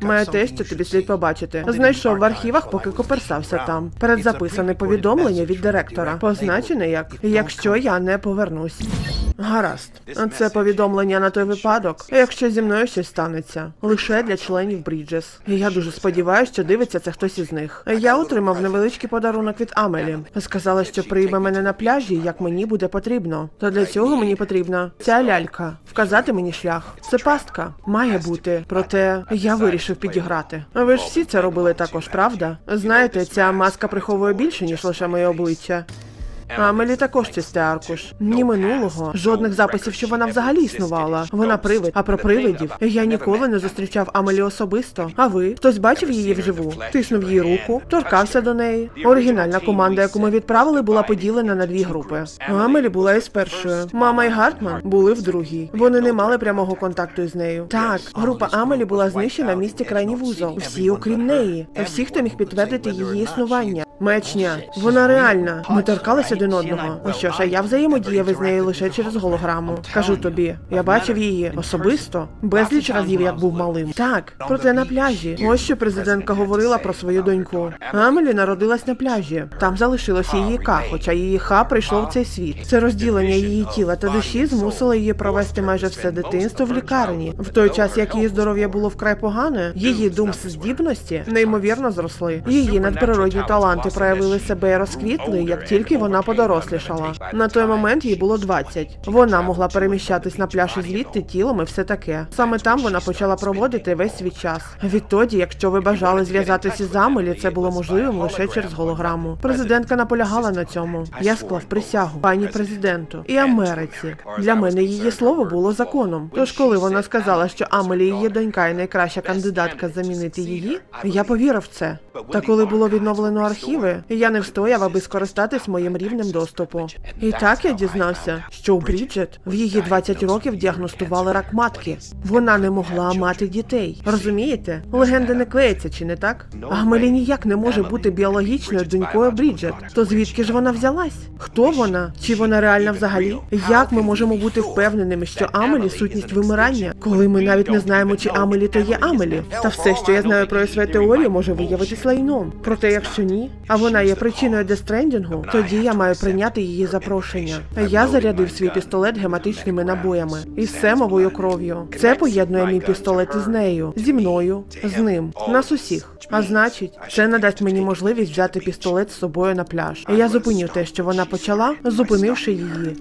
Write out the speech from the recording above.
Має те, що тобі слід побачити. Знайшов в архівах, поки коперсався там. Передзаписане повідомлення від директора, позначене як якщо я не повернусь. Гаразд, це повідомлення на той випадок, якщо зі мною щось станеться, лише для членів Бріджес. Я дуже сподіваюся, що дивиться це хтось із них. Я отримав невеличкий подарунок від Амелі. Сказала, що прийме мене на пляжі, як мені буде потрібно. Та для цього мені потрібна ця лялька. Вказати мені шлях. Це пастка має бути. Проте я вирішив підіграти. Ви ж всі це робили також, правда? Знаєте, ця маска приховує більше, ніж лише моє обличчя. Амелі також чистий аркуш. Ні минулого, жодних записів, що вона взагалі існувала. Вона привид. А про привидів я ніколи не зустрічав Амелі особисто. А ви хтось бачив її вживу? Тиснув їй руку, торкався до неї. Оригінальна команда, яку ми відправили, була поділена на дві групи. Амелі була із першою. Мама і Гартман були в другій. Вони не мали прямого контакту із нею. Так, група Амелі була знищена в місті крайній вузол. Всі, окрім неї. Всі, хто міг підтвердити її існування. Мечня, вона реальна. Ми торкалися один одного. Ну що ж, а я взаємодіяв із нею лише через голограму. Кажу тобі, я бачив її особисто, безліч разів, як був малим. Так, проте на пляжі. Ось що президентка говорила про свою доньку. Амелі народилась на пляжі. Там залишилося її ка, хоча її ха прийшло в цей світ. Це розділення її тіла та душі змусило її провести майже все дитинство в лікарні. В той час, як її здоров'я було вкрай погане, її думс-здібності неймовірно зросли. Її надприродні таланти проявили себе і розквітли, як тільки вона подорослішала. На той момент їй було 20. Вона могла переміщатись на пляж і звідти тілом і все таке. Саме там вона почала проводити весь свій час. Відтоді, якщо ви бажали зв'язатися з Амелі, це було можливим лише через голограму. Президентка наполягала на цьому. Я склав присягу пані президенту і Америці. Для мене її слово було законом. Тож, коли вона сказала, що Амелі її донька і найкраща кандидатка замінити її, я повірив в це. Та коли було відновлено архіви, я не встояв, аби скористатись моїм рівнем доступу. І так я дізнався, що у Бріджет в її 20 років діагностували рак матки. Вона не могла мати дітей. Розумієте? Легенди не клеяться, чи не так? Амелі ніяк не може бути біологічною донькою Бріджет. То звідки ж вона взялась? Хто вона? Чи вона реальна взагалі? Як ми можемо бути впевненими, що Амелі сутність вимирання, коли ми навіть не знаємо, чи Амелі то є Амелі? Та все, що я знаю про свою теорію, може виявитись лайном. Проте, якщо ні, а вона є причиною дестрендінгу, тоді я маю прийняти її запрошення. Я зарядив свій пістолет гематичними набоями і семовою кров'ю. Це поєднує мій пістолет із нею, зі мною, з ним, нас усіх. А значить, це надасть мені можливість взяти пістолет з собою на пляж. Я зупиню те, що вона почала, зупинивши її.